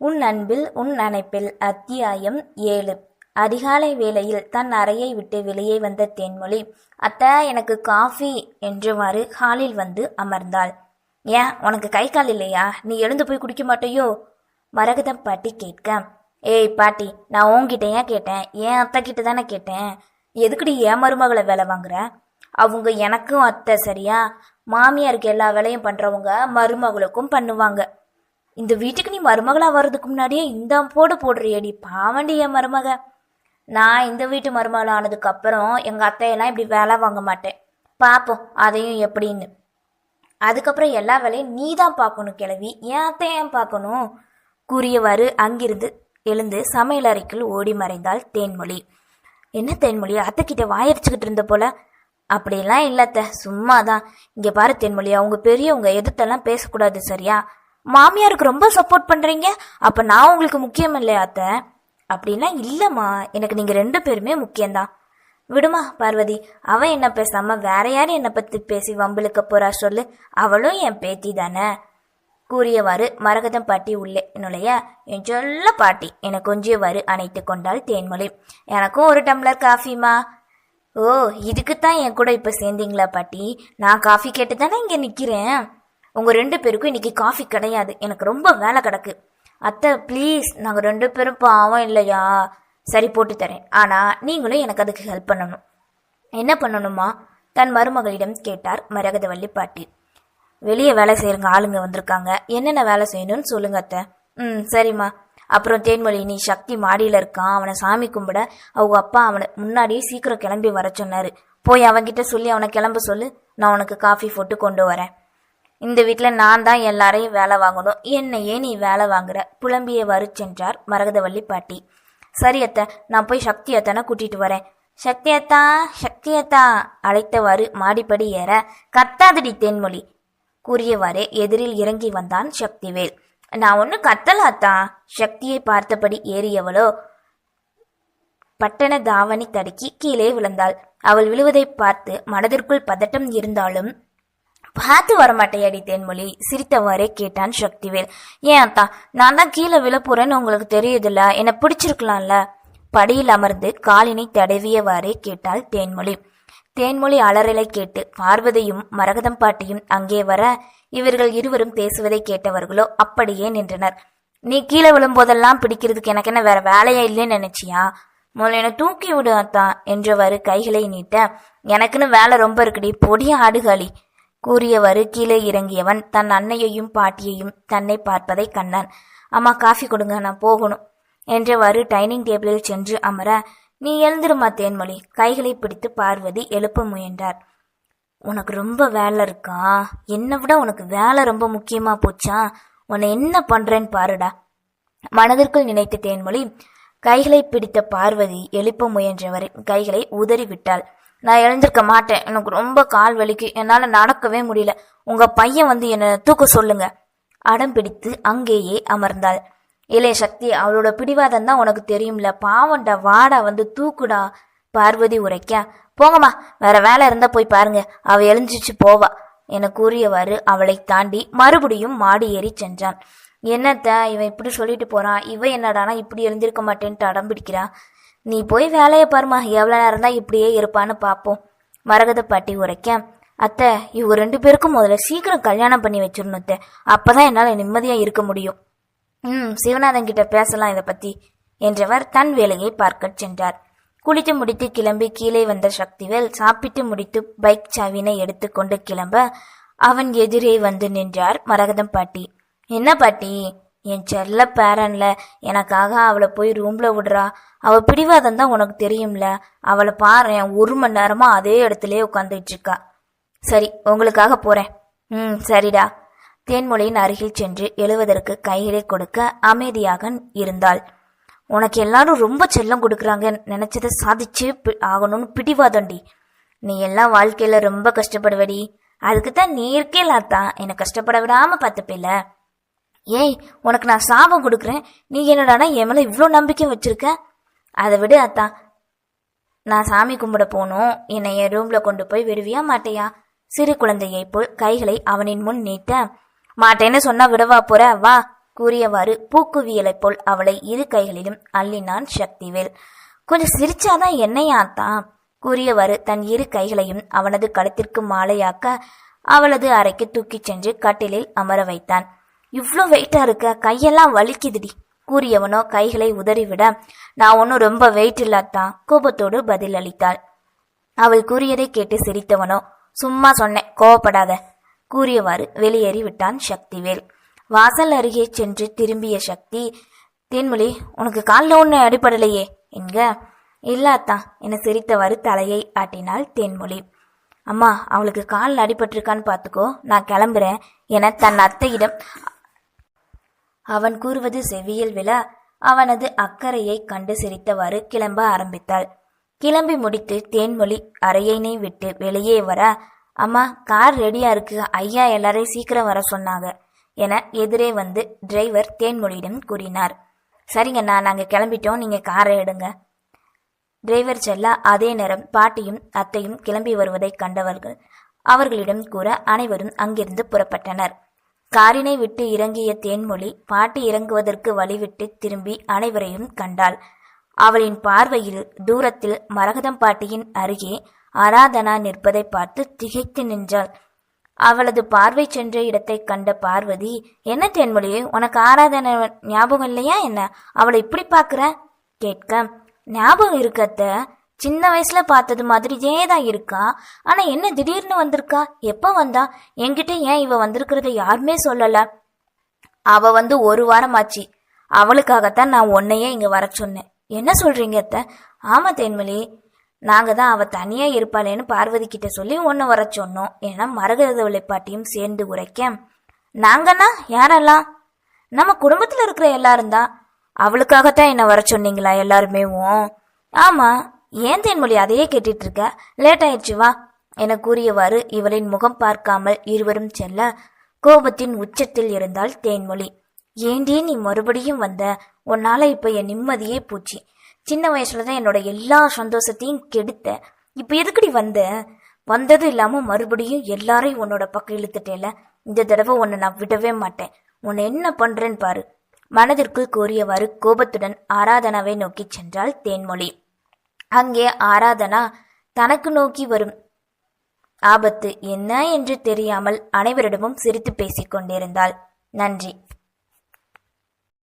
உன் அன்பில் உன் அணைப்பில் அத்தியாயம் ஏழு. அதிகாலை வேளையில் தன் அறையை விட்டு வெளியே வந்த தேன்மொழி அத்தை எனக்கு காஃபி என்றவாறு ஹாலில் வந்து அமர்ந்தாள். ஏன் உனக்கு கை கால் இல்லையா? நீ எழுந்து போய் குடிக்க மாட்டேயோ? மரகதம் பாட்டி கேட்க ஏய் பாட்டி நான் உன்கிட்ட ஏன் கேட்டேன்? என் அத்தை கிட்ட தானே கேட்டேன்? எதுக்குடி ஏன் மருமகளை வேலை வாங்குற? அவங்க எனக்கும் அத்தை சரியா? மாமியாருக்கு எல்லா வேலையும் பண்றவங்க மருமகளுக்கும் பண்ணுவாங்க. இந்த வீட்டுக்கு நீ மருமகளா வர்றதுக்கு முன்னாடியே இந்த போடு போடுறியடி பாவண்டி என் மருமக. நான் இந்த வீட்டு மருமகள் ஆனதுக்கு அப்புறம் எங்க அத்தையெல்லாம் இப்படி வேலை வாங்க மாட்டேன். பார்ப்போம் அதையும் எப்படின்னு. அதுக்கப்புறம் எல்லா வேலையும் நீ தான் பார்க்கணும் கிளவி ஏன் அத்தை ஏன் பார்க்கணும்? கூறியவாறு அங்கிருந்து எழுந்து சமையல் அறைக்குள் ஓடி மறைந்தாள் தேன்மொழி. என்ன தேன்மொழி? அத்தைக்கிட்ட வாயடிச்சுக்கிட்டு இருந்த போல. அப்படியெல்லாம் இல்லத்த சும்மா தான் இங்க பாரு தேன்மொழி அவங்க பெரியவங்க எதிர்த்தெல்லாம் பேசக்கூடாது சரியா? மாமியாருக்கு ரொம்ப சப்போர்ட் பண்ணுறீங்க அப்போ நான் உங்களுக்கு முக்கியம் இல்லையா அத்தை? அப்படின்னா இல்லைம்மா. எனக்கு நீங்கள் ரெண்டு பேருமே முக்கியம்தான். விடுமா பார்வதி? அவ என்ன பேசாம வேற யார் என்னை பற்றி பேசி வம்பிழுக்க போறா சொல்லு. அவளும் என் பேத்தி தானே. கூறியவாறு மரகதம் பாட்டி உள்ளே நுழைய என் சொல்ல பாட்டி என கொஞ்சியவாறு அணைத்து கொண்டாள் தேன்மொழி. எனக்கும் ஒரு டம்ளர் காஃபிமா ஓ இதுக்குத்தான் என் கூட இப்போ சேர்ந்தீங்களா பாட்டி? நான் காஃபி கேட்டு தானே இங்கே நிற்கிறேன் உங்க ரெண்டு பேருக்கும் இன்னைக்கு காஃபி கிடையாது. எனக்கு ரொம்ப வேலை கிடக்கு. அத்தை ப்ளீஸ் நாங்கள் ரெண்டு பேரும் பாவம் இல்லையா? சரி போட்டு தரேன். ஆனால் நீங்களும் எனக்கு அதுக்கு ஹெல்ப் பண்ணணும். என்ன பண்ணணுமா? தன் மருமகளிடம் கேட்டார் மரகதவள்ளி பாட்டி. வெளியே வேலை செய்யறங்க ஆளுங்க வந்திருக்காங்க. என்னென்ன வேலை செய்யணும்னு சொல்லுங்க அத்தை. ம் சரிம்மா. அப்புறம் தேன்மொழி நீ சக்தி மாடியில் இருக்கான். அவனை சாமி கும்பிட அவங்க அப்பா அவனை முன்னாடியே சீக்கிரம் கிளம்பி வர சொன்னார். போய் அவன்கிட்ட சொல்லி அவனை கிளம்ப சொல்லு. நான் உனக்கு காஃபி போட்டு கொண்டு வரேன். இந்த வீட்டில் நான் தான் எல்லாரையும் வேலை வாங்கணும். என்னையே நீ வேலை வாங்குற. புலம்பியவாறு சென்றார் மரகதவள்ளி பாட்டி. சரி அத்தை நான் போய் சக்தி அத்தனை கூட்டிட்டு வரேன். சக்தி அத்தா சக்தி அத்தா அழைத்தவாறு மாடிப்படி ஏற கத்தாதடி தென்மொழி. கூறியவாறே எதிரில் இறங்கி வந்தான் சக்திவேல். நான் ஒன்றும் கத்தலாத்தா சக்தியை பார்த்தபடி ஏறியவளோ பட்டண தாவணி தடுக்கி கீழே விழுந்தாள். அவள் விழுவதை பார்த்து மனதிற்குள் பதட்டம் இருந்தாலும் பார்த்து வரமாட்டேயாடி தேன்மொழி. சிரித்தவாறே கேட்டான் சக்திவேல். ஏன் அத்தா நான் தான் கீழே விழ போறேன்னு உங்களுக்கு தெரியுதுல்ல? என்ன பிடிச்சிருக்கலாம்ல? படியில் அமர்ந்து காலினை தடவியவாறே கேட்டாள் தேன்மொழி. தேன்மொழி அலறலை கேட்டு பார்வதியும் மரகதம் பாட்டியும் அங்கே வர இவர்கள் இருவரும் பேசுவதை கேட்டவர்களோ அப்படியே நின்றனர். நீ கீழே விழும்போதெல்லாம் பிடிக்கிறதுக்கு எனக்கு என்ன வேற வேலையா இல்லைன்னு நினைச்சியா? முதல்ல என்னை தூக்கி விடு அத்தா என்றவாறு கைகளை நீட்ட. எனக்குன்னு வேலை ரொம்ப இருக்குடி பொடிய ஆடுகாளி கூறியவாறு கீழே இறங்கியவன் தன் அன்னையையும் பாட்டியையும் தன்னை பார்ப்பதை கண்டான். அம்மா காஃபி கொடுங்க நான் போகணும் என்றவாறு டைனிங் டேபிளில் சென்று அமர நீ எழுந்திருமா தேன்மொழி? கைகளை பிடித்து பார்வதி எழுப்ப முயன்றார். உனக்கு ரொம்ப வேலை இருக்கா? என்னை விட உனக்கு வேலை ரொம்ப முக்கியமா போச்சா? உன்னை என்ன பண்றேன்னு பாருடா. மனதிற்குள் நினைத்த தேன்மொழி கைகளை பிடித்த பார்வதி எழுப்ப முயன்றவரை கைகளை உதறிவிட்டாள் நான் எழுந்திருக்க மாட்டேன். எனக்கு ரொம்ப கால் வலிக்கு. என்னால நடக்கவே முடியல. உங்க பையன் வந்து என்னை தூக்க சொல்லுங்க. அடம் பிடித்து அங்கேயே அமர்ந்தாள். இளைய சக்தி அவளோட பிடிவாதம் தான் உனக்கு தெரியும்ல. பாவண்டா வாடா வந்து தூக்குடா. பார்வதி உரைக்க போங்கம்மா வேற வேலை இருந்தா போய் பாருங்க. அவ எழுந்திருச்சு போவா. என கூறியவாறு அவளை தாண்டி மறுபடியும் மாடி ஏறி சென்றான். என்னத்த இவன் இப்படி சொல்லிட்டு போறான். இவ என்னடானா இப்படி எழுந்திருக்க மாட்டேன்ட்டு அடம் பிடிக்கிறா? நீ போய் வேலையை பாருமா எவ்வளோ நேரம் தான் இப்படியே இருப்பான்னு பார்ப்போம் மரகத பாட்டி உரைக்க அத்தை இவங்க ரெண்டு பேருக்கும் முதல்ல சீக்கிரம் கல்யாணம் பண்ணி வச்சிடணும் அத்தை. அப்பதான் என்னால் நிம்மதியாக இருக்க முடியும். ம் சிவநாதன் கிட்ட பேசலாம் இதை பற்றி என்றவர் தன் வேலையை பார்க்கச் சென்றார். குளித்து முடித்து கிளம்பி கீழே வந்த சக்திவேல் சாப்பிட்டு முடித்து பைக் சாவினை எடுத்துக்கொண்டு கிளம்ப அவன் எதிரே வந்து நின்றார் மரகதம் பாட்டி. என்ன பாட்டி? என் செல்ல பேரன்ல எனக்காக அவளை போய் ரூம்ல விடுறா. அவ பிடிவாதம் தான் உனக்கு தெரியும்ல. அவளை பாரு ஒரு மணி நேரமா அதே இடத்துலயே உட்காந்துட்டு இருக்கா சரி உங்களுக்காக போறேன். ம் சரிடா. தேன்மொழியின் அருகில் சென்று எழுவதற்கு கைகளை கொடுக்க அமைதியாக இருந்தாள். உனக்கு எல்லாரும் ரொம்ப செல்லம் கொடுக்குறாங்க. நினைச்சதை சாதிச்சு பி- ஆகணும்னு பிடிவாதண்டி நீ எல்லாம் வாழ்க்கையில ரொம்ப கஷ்டப்படுவடி. அதுக்கு தான் நீ இருக்கேலாத்தான் என்னை கஷ்டப்பட விடாம பார்த்துப்பில்ல. ஏய் உனக்கு நான் சாபம் கொடுக்குறேன். நீ என்னடானா என் மேலே இவ்வளோ நம்பிக்கை வச்சிருக்க? அதை விடு அத்தா. நான் சாமி கும்பிட போகணும் என்னை என் ரூமில் கொண்டு போய் விடுவியா மாட்டையா? சிறு குழந்தையைப் போல் கைகளை அவனின் முன் நீட்ட. மாட்டேன்னு சொன்னா விடவா போற? வா கூறியவாறு பூக்குவியலைப் போல் அவளை இரு கைகளிலும் அள்ளினான் சக்திவேல். கொஞ்சம் சிரிச்சாதான் என்னையாத்தான் கூறியவாறு தன் இரு கைகளையும் அவனது கழுத்திற்கு மாலையாக்க அவளது அறைக்கு தூக்கிச் சென்று கட்டிலில் அமர வைத்தான். இவ்வளோ வெயிட்டாக இருக்க? கையெல்லாம் வலிக்குதுடி. கூறியவனோ கைகளை உதறிவிட நான் ஒன்றும் ரொம்ப வெயிட் இல்லாதான் கோபத்தோடு பதில் அளித்தாள் அவள் கூறியதை கேட்டு சிரித்தவனோ சும்மா சொன்னேன் கோவப்படாத கூறியவாறு வெளியேறி விட்டான் சக்திவேல். வாசல் அருகே சென்று திரும்பிய சக்தி தேன்மொழி உனக்கு காலில் ஒன்று அடிபடலையே என்க. இல்லாதான் என சிரித்தவாறு தலையை ஆட்டினாள் தேன்மொழி. அம்மா அவளுக்கு காலில் அடிபட்டிருக்கான்னு பார்த்துக்கோ நான் கிளம்புறேன் என தன் அத்தையிடம் அவன் கூறுவது செவியில் விழ அவனது அக்கறையை கண்டு சிரித்தவாறு கிளம்ப ஆரம்பித்தாள். கிளம்பி முடித்து தேன்மொழி அறையினை விட்டு வெளியே வர அம்மா கார் ரெடியா இருக்கு. ஐயா எல்லாரையும் சீக்கிரம் வர சொன்னாங்க என எதிரே வந்து டிரைவர் தேன்மொழியிடம் கூறினார். சரிங்கண்ணா நாங்க கிளம்பிட்டோம். நீங்க காரை எடுங்க டிரைவர் செல்லா அதே நேரம் பாட்டியும் அத்தையும் கிளம்பி வருவதை கண்டவர்கள் அவர்களிடம் கூற அனைவரும் அங்கிருந்து புறப்பட்டனர். காரினை விட்டு இறங்கிய தேன்மொழி பாட்டி இறங்குவதற்கு வழிவிட்டு திரும்பி அனைவரையும் கண்டாள். அவளின் பார்வையில் தூரத்தில் மரகதம் பாட்டியின் அருகே ஆராதனா நிற்பதை பார்த்து திகைத்து நின்றாள். அவளது பார்வை சென்ற இடத்தை கண்ட பார்வதி என்ன தேன்மொழி உனக்கு ஆராதனை ஞாபகம் இல்லையா என்ன? அவளை இப்படி பாக்குற கேட்க ஞாபகம் இருக்கத்த. சின்ன வயசுல பார்த்தது மாதிரியே தான் இருக்கா? ஆனா என்ன திடீர்னு வந்திருக்கா? எப்ப வந்தா? என்கிட்ட ஏன் இவ வந்திருக்கிறத யாருமே சொல்லல. அவ வந்து ஒரு வாரம் ஆச்சு அவளுக்காகத்தான் நான் உன்னையே இங்க வர சொன்னேன். என்ன சொல்றீங்க அத்த? ஆமா தேன்மொழி. நாங்க தான் அவ தனியா இருப்பாளேன்னு பார்வதி கிட்ட சொல்லி ஒன்னு வர சொன்னோம். ஏன்னா மரகத பாட்டியும் சேர்ந்து உரைக்க நாங்கன்னா யாரெல்லாம்? நம்ம குடும்பத்துல இருக்கிற எல்லாரும் தான் அவளுக்காகத்தான் என்ன வர சொன்னீங்களா எல்லாருமேவும் ஆமா. ஏன் தேன்மொழி அதையே கேட்டுட்டு இருக்க லேட் ஆயிடுச்சு வா. என கூறியவாறு இவளின் முகம் பார்க்காமல் இருவரும் செல்ல கோபத்தின் உச்சத்தில் இருந்தால் தேன்மொழி. ஏண்டி நீ மறுபடியும் வந்த? உன்னால இப்ப என் நிம்மதியே போச்சு. சின்ன வயசுல தான் என்னோட எல்லா சந்தோஷத்தையும் கெடுத்த. இப்ப எதுக்குடி வந்த? வந்தது இல்லாம மறுபடியும் எல்லாரையும் உன்னோட பக்கம் இழுத்துட்டேல? இந்த தடவை உன்னை நான் விடவே மாட்டேன். உன்னை என்ன பண்றேன்னு பாரு. மனதிற்குள் கூறியவாறு கோபத்துடன் ஆராதனாவை நோக்கி சென்றாள் தேன்மொழி. அங்கே ஆராதனா தனக்கு நோக்கி வரும். ஆபத்து என்ன என்று தெரியாமல் அனைவரிடமும் சிரித்து பேசிக் கொண்டிருந்தாள். நன்றி.